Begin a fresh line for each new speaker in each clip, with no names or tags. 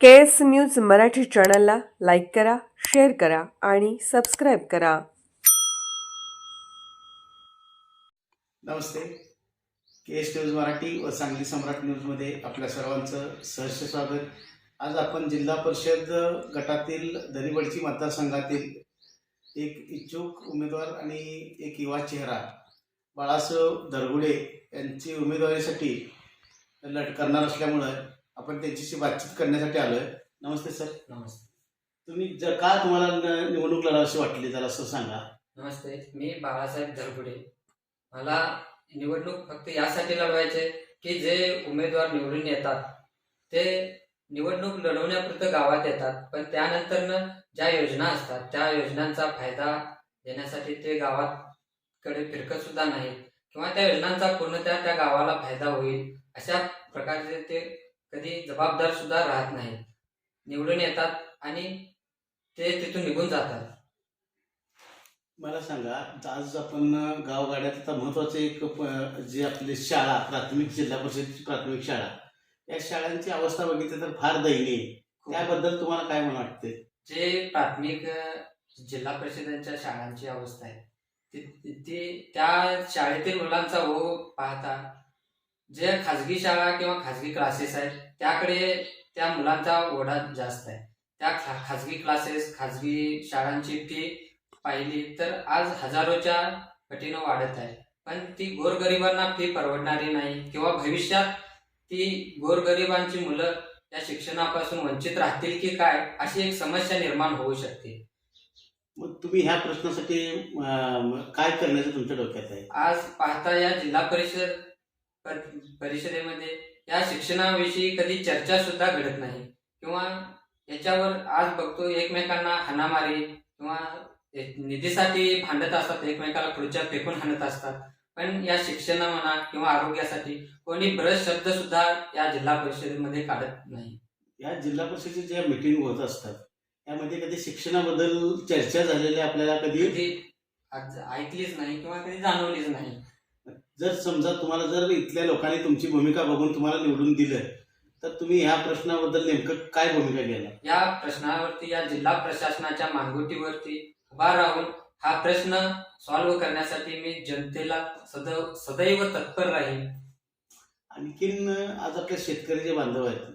के S news Marathi चॅनलला like करा share करा आणि सबस्क्राईब करा.
नमस्ते. के एस न्यूज मराठी व सांगली सम्राट न्यूजमध्ये आपल्या सर्वांचं सहर्ष स्वागत. आज आपण जिल्हा परिषद गटातील दरीबडची मतदारसंघातील एक इच्छुक उमेदवार आणि एक युवा चेहरा बाळासाहेब दरगुडे यांची उमेदवारीसाठी लढ करणार असल्यामुळं आपण त्यांच्याशी बातचीत करण्यासाठी आलो आहे नमस्ते सर.
नमस्ते.
तुम्ही जर का तुम्हाला न- निवडणूक लढावीशी वाटली जरा असं सांगा.
नमस्ते. मी बाळासाहेब धरपुडे मला निवडणूक फक्त यासाठी लढवायचे की जे उमेदवार निवडून येतात ते निवडणूक लढवण्यापुरतं गावात येतात पण त्यानंतर ज्या योजना असतात त्या योजनांचा फायदा देण्यासाठी ते गावाकडे फिरकत सुद्धा नाहीत. किंवा त्या योजनांचा पूर्णतः त्या गावाला फायदा होईल अशा प्रकारचे ते कधी जबाबदार सुद्धा राहत नाहीत. निवडून येतात आणि ते तिथून निघून जातात.
मला सांगा आज आपण गावगाड्यात आता महत्वाचं एक जी आपली शाळा प्राथमिक जिल्हा परिषदची प्राथमिक शाळा या शाळांची अवस्था बघितली तर फार दयनीय. त्याबद्दल तुम्हाला काय म्हणून वाटते
जे प्राथमिक जिल्हा परिषदांच्या शाळांची अवस्था आहे ती त्या शाळेतील मुलांचा ओ पाहता जे खाजगी शाळा किंवा खाजगी क्लासेस आहेत त्याकडे त्या मुलांचा ओढा जास्त आहे. त्या खाजगी क्लासेस खाजगी शाळांची फी पाहिली तर आज हजारोच्या पटीनं वाढत आहे. पण ती गोरगरिबांना फी परवडणारी नाही किंवा भविष्यात ती गोरगरिबांची मुलं या शिक्षणापासून वंचित राहतील की काय अशी एक समस्या निर्माण होऊ शकते.
मग तुम्ही ह्या प्रश्नासाठी काय करण्याचं तुमच्या डोक्यात आहे?
आज पाहता या जिल्हा परिषद पर- परिषदेमध्ये या शिक्षणाविषयी कधी चर्चा सुद्धा घडत नाही. किंवा याच्यावर आज बघतो एकमेकांना हाणामारी किंवा निधीसाठी भांडत असतात एकमेकाला खुर्च्या फेकून हाणत असतात. पण या शिक्षण म्हणा किंवा आरोग्यासाठी कोणी ब्रश शब्द सुद्धा या जिल्हा परिषदेमध्ये काढत नाही.
या जिल्हा परिषदेच्या ज्या मिटिंग होत असतात त्यामध्ये कधी शिक्षणाबद्दल चर्चा झालेली आपल्याला कधी
ऐकलीच नाही किंवा कधी जाणवलीच नाही.
जर समजा तुम्हाला जर इथल्या लोकांनी तुमची भूमिका बघून तुम्हाला निवडून दिलं तर तुम्ही ह्या प्रश्नाबद्दल नेमकं काय भूमिका घ्यायला
या प्रश्नावरती या जिल्हा प्रशासनाच्या मानगुटीवरती उभा राहून हा प्रश्न सॉल्व्ह करण्यासाठी मी जनतेला सदैव सदैव तत्पर राहील
आणखीन आज आपले शेतकरी जे बांधव आहेत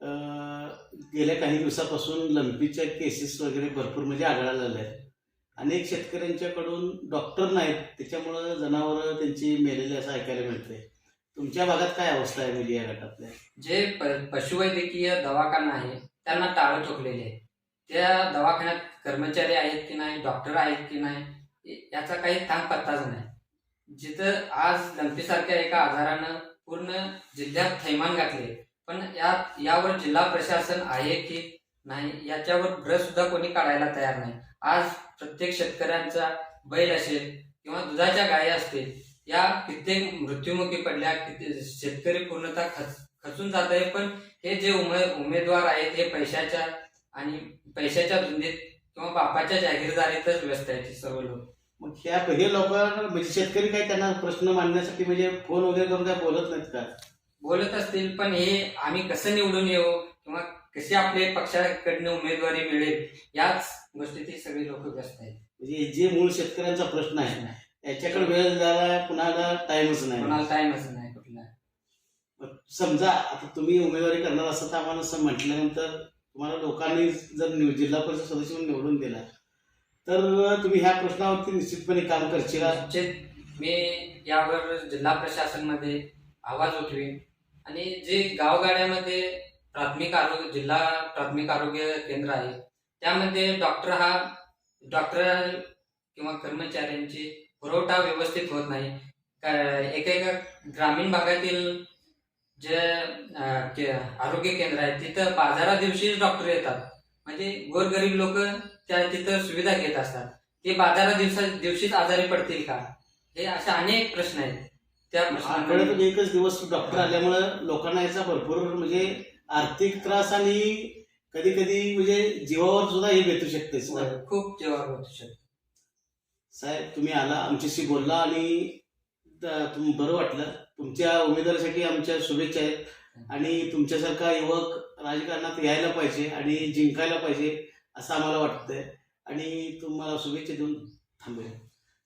अं, गेल्या काही दिवसापासून लंपीच्या केसेस वगैरे भरपूर म्हणजे आढळायला आल्या आहेत अनेक शेतकऱ्यांच्याकडून डॉक्टर नाहीत त्याच्यामुळं जनावरं त्यांची मेलेली असं ऐकायला मिळते तुमच्या भागात काय अवस्था आहे म्हणजे या गटातल्या?
जे प- पशुवैद्यकीय दवाखाना आहे त्यांना टाळं ठोकलेले आहे त्या दवाखान्यात कर्मचारी आहेत की नाही डॉक्टर आहेत की नाही याचा काही थांब पत्ताच नाही. जिथं आज लंपीसारख्या एका आजारानं पूर्ण जिल्ह्यात थैमान घातले पण या यावर जिल्हा प्रशासन आहे की नाही याच्यावर ब्रश सुद्धा कोणी काढायला तयार नाही. आज प्रत्येक शेतकऱ्यांचा बैल असेल किंवा दुधाच्या गायी असतील या कित्येक मृत्युमुखी पडल्या किती शेतकरी पूर्णतः खच खचून जात आहे पण हे जे उमे उमेदवार आहेत हे पैशाच्या आणि पैशाच्या धुंदीत किंवा बापाच्या जागीरदारीतच व्यस्त आहेत सर्व लोक.
मग ह्या हे लोक म्हणजे शेतकरी काही त्यांना प्रश्न मांडण्यासाठी म्हणजे फोन वगैरे करून काय बोलत नाहीत का?
बोलत असतील पण हे आम्ही कसं निवडून येऊ किंवा कशी आपले पक्षाकडनं उमेदवारी मिळेल याच गोष्टीत ही सगळी लोक व्यस्त आहेत.
म्हणजे जे मूळ शेतकऱ्यांचा प्रश्न आहे याच्याकडे वेळ द्यायला कुणाला टाइमच नाही.
कोणाला टाइमच नाही कुठला.
समजा आता तुम्ही उमेदवारी करणार असं तर आम्हाला असं म्हटल्यानंतर तुम्हाला लोकांनी जर जिल्हा परिषद सदस्य म्हणून निवडून दिला तर तुम्ही ह्या प्रश्नावरती निश्चितपणे काम करशील
निश्चित. मी यावर जिल्हा प्रशासनमध्ये आवाज उठवीन. आणि जे गावगाड्यामध्ये प्राथमिक आरोग्य जिल्हा प्राथमिक आरोग्य केंद्र आहे त्यामध्ये डॉक्टर हा डॉक्टर किंवा कर्मचाऱ्यांची पुरवठा व्यवस्थित होत नाही. का- एका एका ग्रामीण भागातील जे के- आरोग्य केंद्र आहे तिथं बाजारा दिवशीच डॉक्टर येतात. म्हणजे गोरगरीब लोक त्या तिथं सुविधा घेत असतात. ते बाजारा दिवसा दिवशीच आजारी पडतील का? हे असे अनेक प्रश्न आहेत. त्या प्रश्नाकडे
एकच दिवस डॉक्टर आल्यामुळं लोकांना याचा भरपूर म्हणजे आर्थिक त्रास आणि कधी कधी म्हणजे जीवावर सुद्धा हे भेटू शकते
खूप जेव्हा होऊ शकतो.
साहेब तुम्ही आला आमच्याशी बोलला आणि बरं वाटलं. तुमच्या उमेदवारीसाठी आमच्या शुभेच्छा आहेत. आणि तुमच्यासारखा युवक राजकारणात यायला पाहिजे आणि जिंकायला पाहिजे असं आम्हाला वाटतंय. आणि तुम्हाला शुभेच्छा देऊन थांबूया.